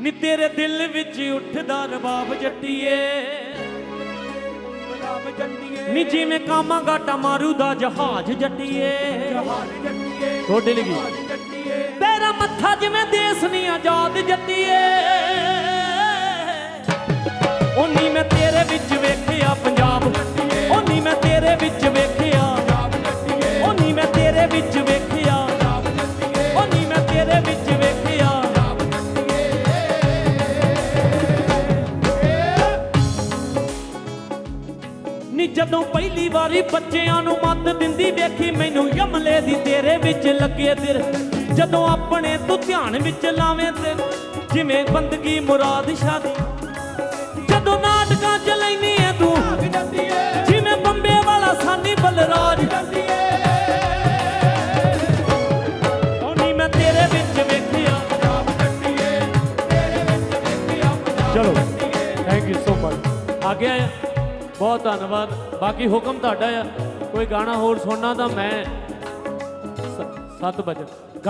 ਨੀ ਤੇਰੇ ਦਿਲ ਵਿੱਚ ਉੱਠਦਾ ਰਬਾਬ ਜੱਟੀਏ। ਗੁਲਾਬ ਜੱਟੀਏ। ਨੀ ਜਿਵੇਂ ਕਾਮਾ ਗਾਟਾ ਮਾਰੂ ਦਾ ਜਹਾਜ਼ ਜੱਟੀਏ। ਲਈ ਜਹਾਨ ਜੱਟੀਏ। ਤੇਰਾ ਮੱਥਾ ਜਿਵੇਂ ਦੇਸ ਨਹੀਂ ਆਜ਼ਾਦ ਜੱਟੀਏ। ਨੀ ਜਦੋਂ ਪਹਿਲੀ ਵਾਰੀ ਬੱਚਿਆਂ ਨੂੰ ਮੱਤ ਦਿੰਦੀ ਵੇਖੀ, ਮੈਨੂੰ ਯਮਲੇ ਦੀ ਤੇਰੇ ਵਿੱਚ ਲੱਗੇ ਦਿਲ। ਜਦੋਂ ਆਪਣੇ ਤੂੰ ਧਿਆਨ ਵਿੱਚ ਲਾਵੇਂ ਤੇ, ਜਿਵੇਂ ਬੰਦਗੀ ਮੁਰਾਦ ਸ਼ਾਦੀ ਜਦੋਂ ਨਾਟਕਾਂ ਚ ਲੈਨੀ ਐ ਤੂੰ, ਜਿਵੇਂ ਬੰਬੇ ਵਾਲਾ ਸਾਨੀ ਬਲਰਾਜ। ਉਨੀ ਮੈਂ ਤੇਰੇ ਵਿੱਚ ਵੇਖਿਆ। ਚਲੋ ਥੈਂਕ ਯੂ ਸੋ ਮਚ ਆ ਗਿਆ ਬਹੁਤ ਧੰਨਵਾਦ। ਬਾਕੀ ਹੁਕਮ ਤੁਹਾਡਾ ਆ। ਕੋਈ ਗਾਣਾ ਹੋਰ ਸੁਣਨਾ ਤਾਂ ਮੈਂ 7 ਵਜੇ।